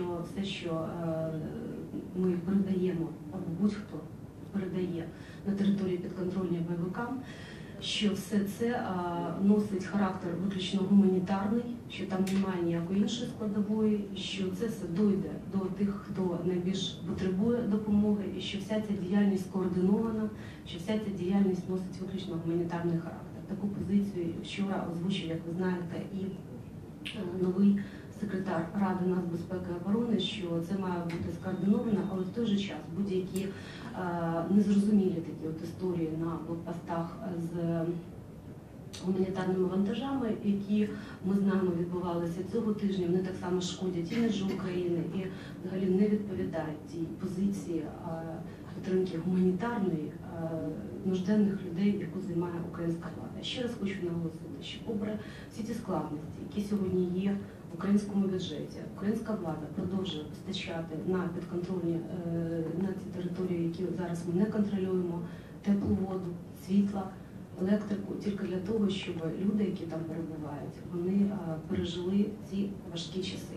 що все, що е, ми передаємо, або будь-хто передає на території підконтрольні бойовикам, що все це е, носить характер виключно гуманітарний, що там немає ніякої іншої складової, що це все дойде до тих, хто найбільш потребує допомоги, і що вся ця діяльність скоординована, що вся ця діяльність носить виключно гуманітарний характер. Таку позицію вчора озвучив, як ви знаєте, і е, новий секретар Ради нацбезпеки і оборони, що це має бути скоординовано, але в той же час будь-які е, незрозумілі такі от історії на блокпостах з гуманітарними вантажами, які ми знаємо відбувалися цього тижня. Вони так само шкодять іміджу України і взагалі не відповідають тій позиції е, підтримки гуманітарної е, нужденних людей, яку займає українська влада. Ще раз хочу наголосити, що попри всі ці складності, які сьогодні є в українському бюджеті, українська влада продовжує постачати на підконтрольні е, на ці території, які зараз ми не контролюємо, теплу воду, світла електрику тільки для того, щоб люди, які там перебувають, вони е, пережили ці важкі часи.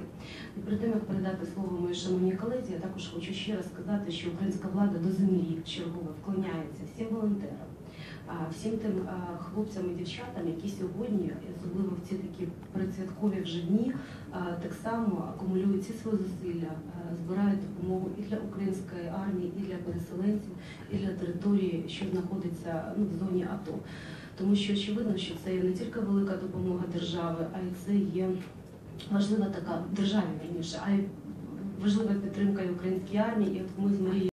І перед тим як передати слово моїй шановній колезі, я також хочу ще раз сказати, що українська влада до землі чергово вклоняється всім волонтерам, всім тим е, хлопцям і дівчатам, які сьогодні, особливо в ці такі передсвяткові вже дні, е, так само акумулюють ці свої зусилля, е, збирають допомогу і для української армії, і для переселенців, і для території, що знаходиться ну, в зоні АТО. Тому що очевидно, що це є не тільки велика допомога держави, а й це є важлива така державі верніше, а й важлива підтримка і українській армії. І от ми з Марією